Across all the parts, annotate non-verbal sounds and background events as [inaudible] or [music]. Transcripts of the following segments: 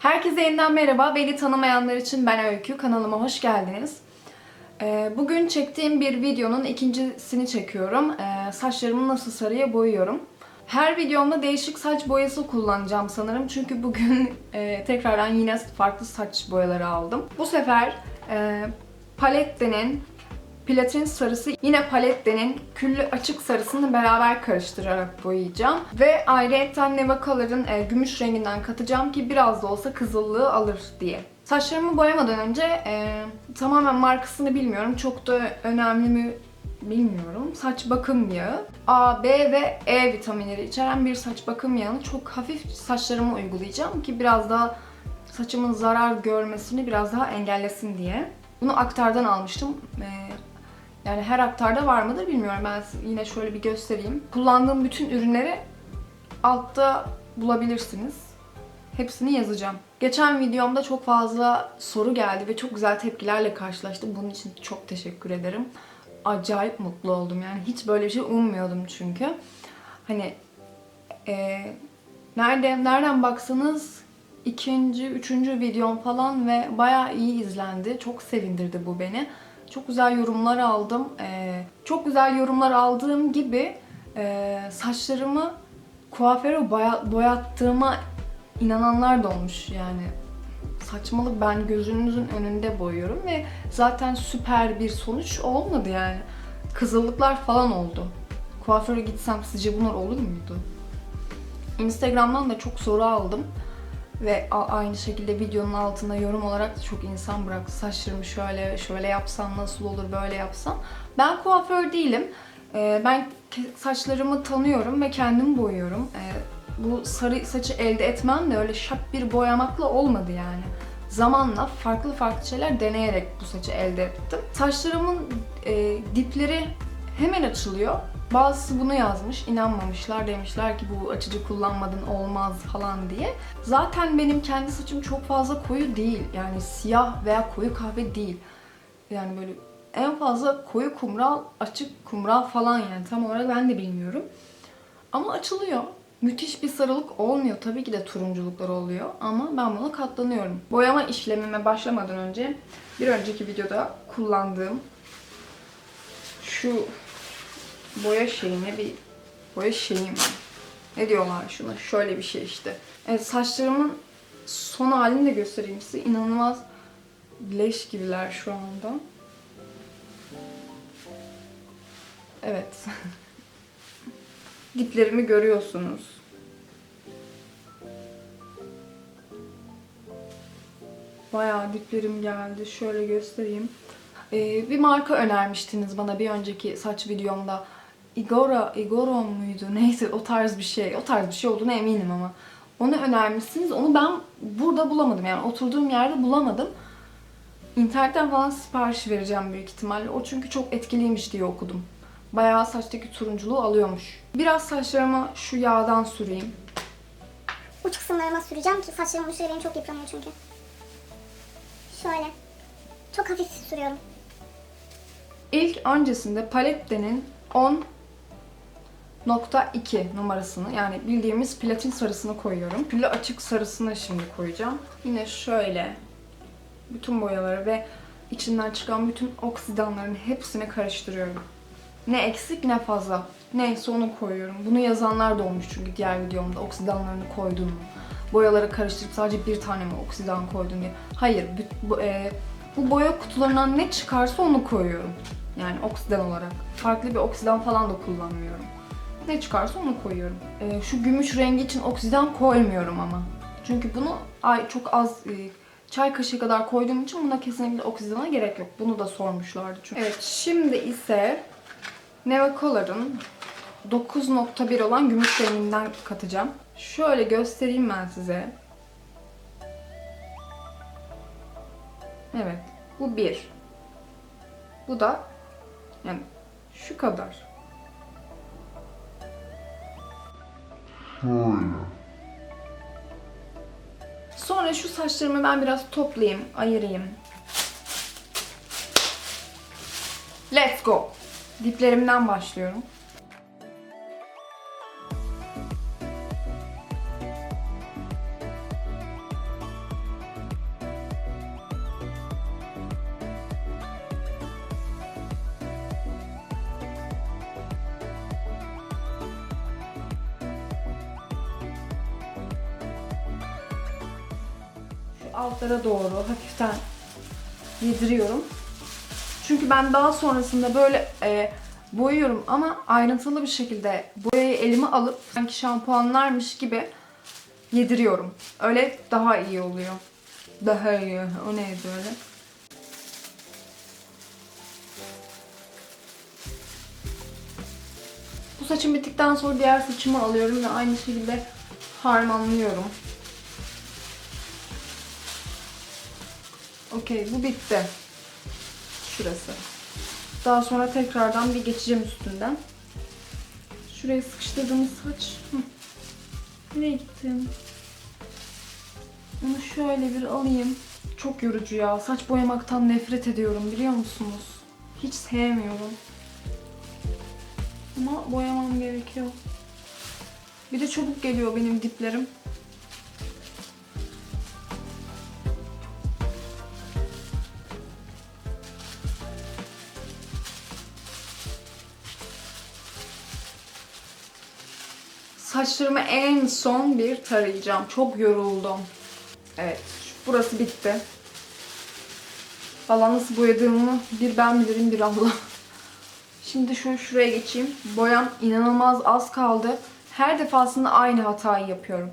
Herkese yeniden merhaba. Beni tanımayanlar için ben Öykü. Kanalıma hoş geldiniz. Ee, Bugün çektiğim bir videonun ikincisini çekiyorum. Ee, Saçlarımı nasıl sarıya boyuyorum. Her videomda değişik saç boyası kullanacağım sanırım. Çünkü bugün [laughs] e, tekrardan yine farklı saç boyaları aldım. Bu sefer e, Palette'nin platin sarısı yine Palette'nin küllü açık sarısını beraber karıştırarak boyayacağım. Ve ayrıyeten Neva Color'ın e, gümüş renginden katacağım ki biraz da olsa kızıllığı alır diye. Saçlarımı boyamadan önce e, tamamen markasını bilmiyorum. Çok da önemli mi bilmiyorum. Saç bakım yağı. A, B ve E vitaminleri içeren bir saç bakım yağını çok hafif saçlarıma uygulayacağım ki biraz daha saçımın zarar görmesini biraz daha engellesin diye. Bunu aktardan almıştım. Ee, yani her aktarda var mıdır bilmiyorum. Ben yine şöyle bir göstereyim. Kullandığım bütün ürünleri altta bulabilirsiniz. Hepsini yazacağım. Geçen videomda çok fazla soru geldi ve çok güzel tepkilerle karşılaştım. Bunun için çok teşekkür ederim. Acayip mutlu oldum yani. Hiç böyle bir şey ummuyordum çünkü. Hani eee nerede, nereden baksanız ikinci, üçüncü videom falan ve bayağı iyi izlendi. Çok sevindirdi bu beni. Çok güzel yorumlar aldım. Ee, çok güzel yorumlar aldığım gibi e, saçlarımı kuaföre boya- boyattığıma inananlar da olmuş yani. Saçmalık ben gözünüzün önünde boyuyorum ve zaten süper bir sonuç olmadı yani. Kızıllıklar falan oldu. Kuaföre gitsem sizce bunlar olur muydu? Instagram'dan da çok soru aldım. Ve aynı şekilde videonun altına yorum olarak da çok insan bıraktı. Saçlarımı şöyle şöyle yapsam nasıl olur böyle yapsam. Ben kuaför değilim. Ee, ben saçlarımı tanıyorum ve kendim boyuyorum. Ee, bu sarı saçı elde etmem de öyle şak bir boyamakla olmadı yani. Zamanla farklı farklı şeyler deneyerek bu saçı elde ettim. Saçlarımın e, dipleri hemen açılıyor. Bazısı bunu yazmış, inanmamışlar demişler ki bu açıcı kullanmadın olmaz falan diye. Zaten benim kendi saçım çok fazla koyu değil. Yani siyah veya koyu kahve değil. Yani böyle en fazla koyu kumral, açık kumral falan yani tam olarak ben de bilmiyorum. Ama açılıyor. Müthiş bir sarılık olmuyor. Tabii ki de turunculuklar oluyor ama ben buna katlanıyorum. Boyama işlemime başlamadan önce bir önceki videoda kullandığım şu boya şeyine bir boya şeyim. Ne diyorlar şuna? Şöyle bir şey işte. Evet saçlarımın son halini de göstereyim size. İnanılmaz leş gibiler şu anda. Evet. [laughs] Diplerimi görüyorsunuz. Bayağı diplerim geldi. Şöyle göstereyim. Ee, bir marka önermiştiniz bana bir önceki saç videomda. Igora, Igoro muydu? [laughs] Neyse o tarz bir şey. O tarz bir şey olduğuna eminim ama. Onu önermişsiniz. Onu ben burada bulamadım. Yani oturduğum yerde bulamadım. İnternetten falan sipariş vereceğim büyük ihtimalle. O çünkü çok etkiliymiş diye okudum. Bayağı saçtaki turunculuğu alıyormuş. Biraz saçlarıma şu yağdan süreyim. uç kısımlarıma süreceğim ki saçlarımın uçları benim çok yıpranıyor çünkü. Şöyle. Çok hafif sürüyorum. İlk öncesinde Palette'nin 10.2 numarasını yani bildiğimiz platin sarısını koyuyorum. Güllü açık sarısını şimdi koyacağım. Yine şöyle bütün boyaları ve içinden çıkan bütün oksidanların hepsini karıştırıyorum. Ne eksik ne fazla. Neyse onu koyuyorum. Bunu yazanlar da olmuş çünkü diğer videomda oksidanlarını koydun mu? Boyaları karıştırıp sadece bir tane mi oksidan koydun diye. Hayır, bu, bu, e, bu boya kutularından ne çıkarsa onu koyuyorum. Yani oksidan olarak. Farklı bir oksidan falan da kullanmıyorum. Ne çıkarsa onu koyuyorum. E, şu gümüş rengi için oksidan koymuyorum ama. Çünkü bunu ay çok az e, çay kaşığı kadar koyduğum için buna kesinlikle oksidana gerek yok. Bunu da sormuşlardı çünkü. Evet, şimdi ise Neva Color'ın 9.1 olan gümüş renginden katacağım. Şöyle göstereyim ben size. Evet. Bu bir. Bu da yani şu kadar. Sonra şu saçlarımı ben biraz toplayayım, ayırayım. Let's go. Diplerimden başlıyorum. Altlara doğru hafiften yediriyorum. Çünkü ben daha sonrasında böyle e, boyuyorum ama ayrıntılı bir şekilde boyayı elime alıp sanki şampuanlarmış gibi yediriyorum. Öyle daha iyi oluyor. Daha iyi. O neydi öyle? Bu saçım bittikten sonra diğer saçımı alıyorum ve aynı şekilde harmanlıyorum. Okey bu bitti. Şurası. Daha sonra tekrardan bir geçeceğim üstünden. Şuraya sıkıştırdığımız saç. Hı. Nereye gittim? Onu şöyle bir alayım. Çok yorucu ya. Saç boyamaktan nefret ediyorum biliyor musunuz? Hiç sevmiyorum. Ama boyamam gerekiyor. Bir de çabuk geliyor benim diplerim. Saçlarımı en son bir tarayacağım. Çok yoruldum. Evet, burası bitti. Valla nasıl boyadığımı bir ben bilirim bir Allah. Şimdi şunu şuraya geçeyim. Boyam inanılmaz az kaldı. Her defasında aynı hatayı yapıyorum.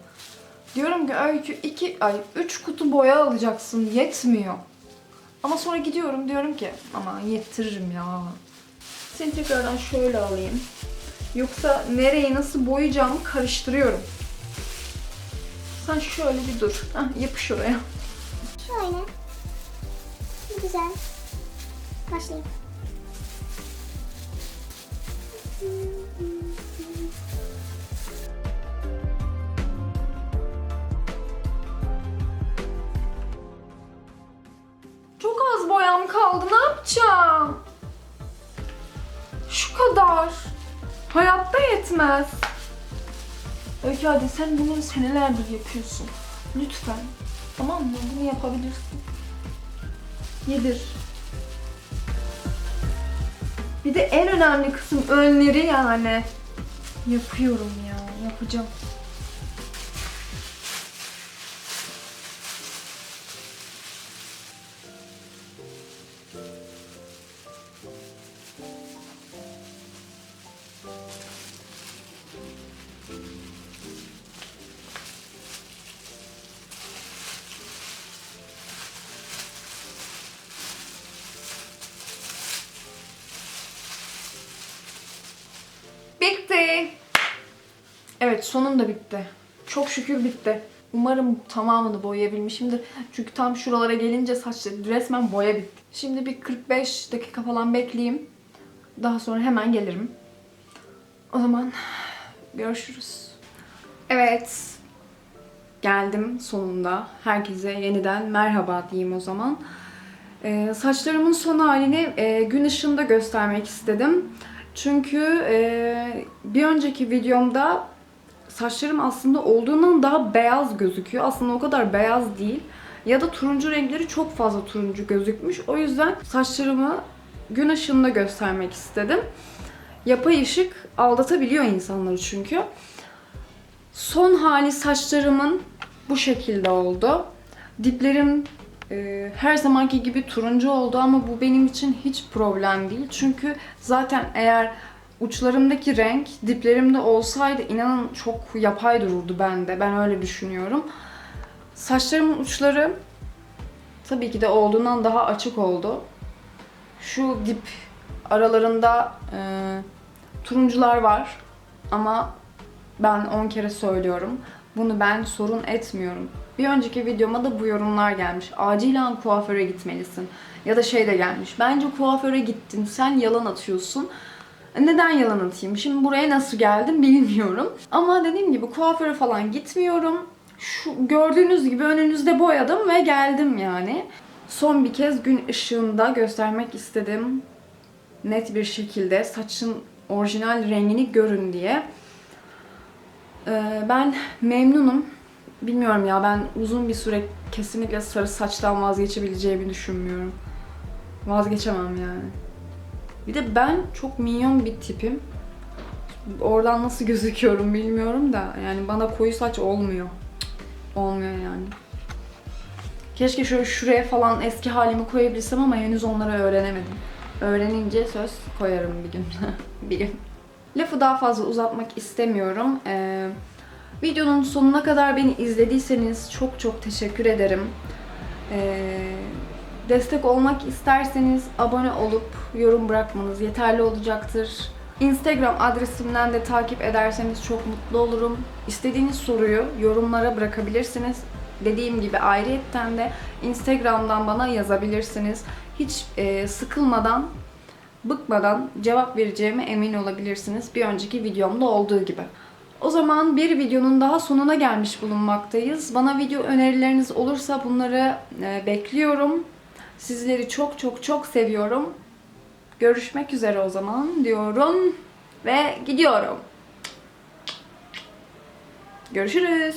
Diyorum ki öykü 2 ay 3 kutu boya alacaksın yetmiyor. Ama sonra gidiyorum diyorum ki aman yettiririm ya. Seni tekrardan şöyle alayım. Yoksa nereyi nasıl boyayacağımı karıştırıyorum. Sen şöyle bir dur. Hah, yapış oraya. Şöyle. Güzel. Başlayayım. Çok Hayatta yetmez. Öykü hadi sen bunu senelerdir yapıyorsun. Lütfen. Tamam mı? Bunu yapabilirsin. Yedir. Bir de en önemli kısım önleri yani. Yapıyorum ya. Yapacağım. Evet sonunda bitti. Çok şükür bitti. Umarım tamamını boyayabilmişimdir. Çünkü tam şuralara gelince saçları resmen boya bitti. Şimdi bir 45 dakika falan bekleyeyim. Daha sonra hemen gelirim. O zaman görüşürüz. Evet. Geldim sonunda. Herkese yeniden merhaba diyeyim o zaman. Ee, saçlarımın son halini e, gün ışığında göstermek istedim. Çünkü e, bir önceki videomda saçlarım aslında olduğundan daha beyaz gözüküyor. Aslında o kadar beyaz değil. Ya da turuncu renkleri çok fazla turuncu gözükmüş. O yüzden saçlarımı gün ışığında göstermek istedim. Yapay ışık aldatabiliyor insanları çünkü. Son hali saçlarımın bu şekilde oldu. Diplerim e, her zamanki gibi turuncu oldu ama bu benim için hiç problem değil. Çünkü zaten eğer uçlarımdaki renk diplerimde olsaydı inanın çok yapay dururdu bende. Ben öyle düşünüyorum. Saçlarımın uçları tabii ki de olduğundan daha açık oldu. Şu dip aralarında e, turuncular var ama ben 10 kere söylüyorum. Bunu ben sorun etmiyorum. Bir önceki videoma da bu yorumlar gelmiş. Acilen kuaföre gitmelisin. Ya da şey de gelmiş. Bence kuaföre gittin. Sen yalan atıyorsun. Neden yalan atayım? Şimdi buraya nasıl geldim bilmiyorum. Ama dediğim gibi kuaföre falan gitmiyorum. Şu gördüğünüz gibi önünüzde boyadım ve geldim yani. Son bir kez gün ışığında göstermek istedim. Net bir şekilde saçın orijinal rengini görün diye. Ee, ben memnunum. Bilmiyorum ya ben uzun bir süre kesinlikle sarı saçtan vazgeçebileceğimi düşünmüyorum. Vazgeçemem yani. Bir de ben çok minyon bir tipim. Oradan nasıl [laughs] gözüküyorum bilmiyorum da yani bana koyu saç olmuyor. Olmuyor yani. Keşke şöyle şuraya falan eski halimi koyabilsem ama henüz onları öğrenemedim. Öğrenince söz koyarım bir gün. [laughs] bir gün. Lafı daha fazla uzatmak istemiyorum. Ee, videonun sonuna kadar beni izlediyseniz çok çok teşekkür ederim. Ee, destek olmak isterseniz abone olup yorum bırakmanız yeterli olacaktır. Instagram adresimden de takip ederseniz çok mutlu olurum. İstediğiniz soruyu yorumlara bırakabilirsiniz. Dediğim gibi ayrıyetten de Instagram'dan bana yazabilirsiniz. Hiç e, sıkılmadan, bıkmadan cevap vereceğime emin olabilirsiniz. Bir önceki videomda olduğu gibi. O zaman bir videonun daha sonuna gelmiş bulunmaktayız. Bana video önerileriniz olursa bunları e, bekliyorum. Sizleri çok çok çok seviyorum. Görüşmek üzere o zaman diyorum ve gidiyorum. Görüşürüz.